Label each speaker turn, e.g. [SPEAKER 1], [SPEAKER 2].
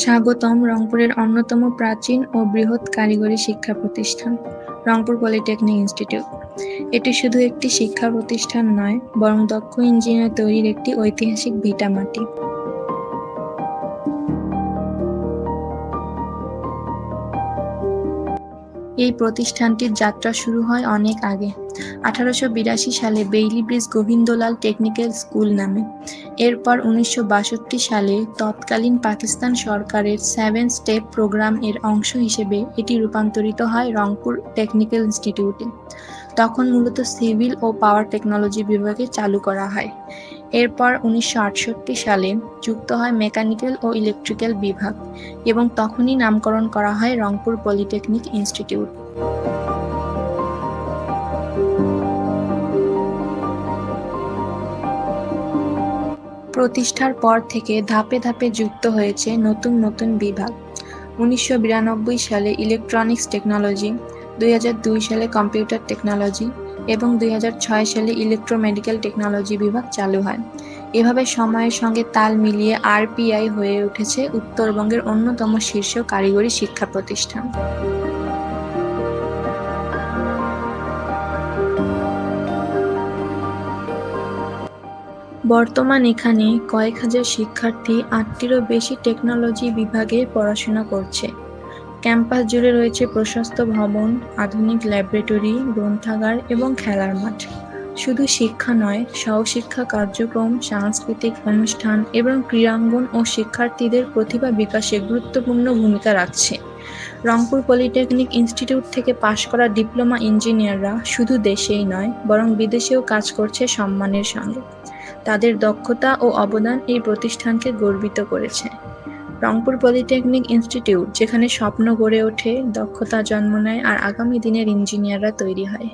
[SPEAKER 1] স্বাগতম রংপুরের অন্যতম প্রাচীন ও বৃহৎ কারিগরি শিক্ষা প্রতিষ্ঠান, রংপুর পলিটেকনিক ইনস্টিটিউট। এটি শুধু একটি শিক্ষা প্রতিষ্ঠান নয়, বরং দক্ষ ইঞ্জিনিয়ার তৈরির একটি ঐতিহাসিক ভিটামাটি এই প্রতিষ্ঠানটির যাত্রা শুরু হয় অনেক আগে, আঠারোশো বিরাশি সালে Bailey bridge Gobindalal technical school নামে। এরপর উনিশশো বাষট্টি সালে তৎকালীন পাকিস্তান সরকারের সেভেন স্টেপ প্রোগ্রাম এর অংশ হিসেবে এটি রূপান্তরিত হয় রংপুর টেকনিক্যাল ইনস্টিটিউটে। তখন মূলত সিভিল ও পাওয়ার টেকনোলজি বিভাগে চালু করা হয়। এরপর উনিশশো আটষট্টি সালে যুক্ত হয় মেকানিক্যাল ও ইলেকট্রিক্যাল বিভাগ এবং তখনই নামকরণ করা হয় রংপুর পলিটেকনিক ইনস্টিটিউট। প্রতিষ্ঠার পর থেকে ধাপে ধাপে যুক্ত হয়েছে নতুন নতুন বিভাগ। উনিশশো বিরানব্বই সালে ইলেকট্রনিক্স টেকনোলজি দুই হাজার দুই সালে কম্পিউটার টেকনোলজি এবং দুই হাজার ছয় সালে ইলেকট্রোমেডিক্যাল টেকনোলজি বিভাগ চালু হয়। এভাবে সময়ের সঙ্গে তাল মিলিয়ে আরপিআই হয়ে উঠেছে উত্তরবঙ্গের অন্যতম শীর্ষ কারিগরি শিক্ষা প্রতিষ্ঠান। বর্তমান এখানে কয়েক হাজার শিক্ষার্থী আটটিরও বেশি টেকনোলজি বিভাগে পড়াশোনা করছে। ক্যাম্পাস জুড়ে রয়েছে প্রশস্ত ভবন, আধুনিক ল্যাবরেটরি, গ্রন্থাগার এবং খেলার মাঠ। শুধু শিক্ষা নয়, সহশিক্ষা কার্যক্রম, সাংস্কৃতিক অনুষ্ঠান এবং ক্রীড়াঙ্গন ও শিক্ষার্থীদের প্রতিভা বিকাশে গুরুত্বপূর্ণ ভূমিকা রাখছে। রংপুর পলিটেকনিক ইনস্টিটিউট থেকে পাশ করা ডিপ্লোমা ইঞ্জিনিয়াররা শুধু দেশেই নয়, বরং বিদেশেও কাজ করছে সম্মানের সঙ্গে। তাদের দক্ষতা ও অবদান এই প্রতিষ্ঠানকে গর্বিত করেছে। রংপুর পলিটেকনিক ইনস্টিটিউট, যেখানে স্বপ্ন গড়ে ওঠে, দক্ষতা জন্ম নেয়, আর আগামী দিনের ইঞ্জিনিয়াররা তৈরি হয়।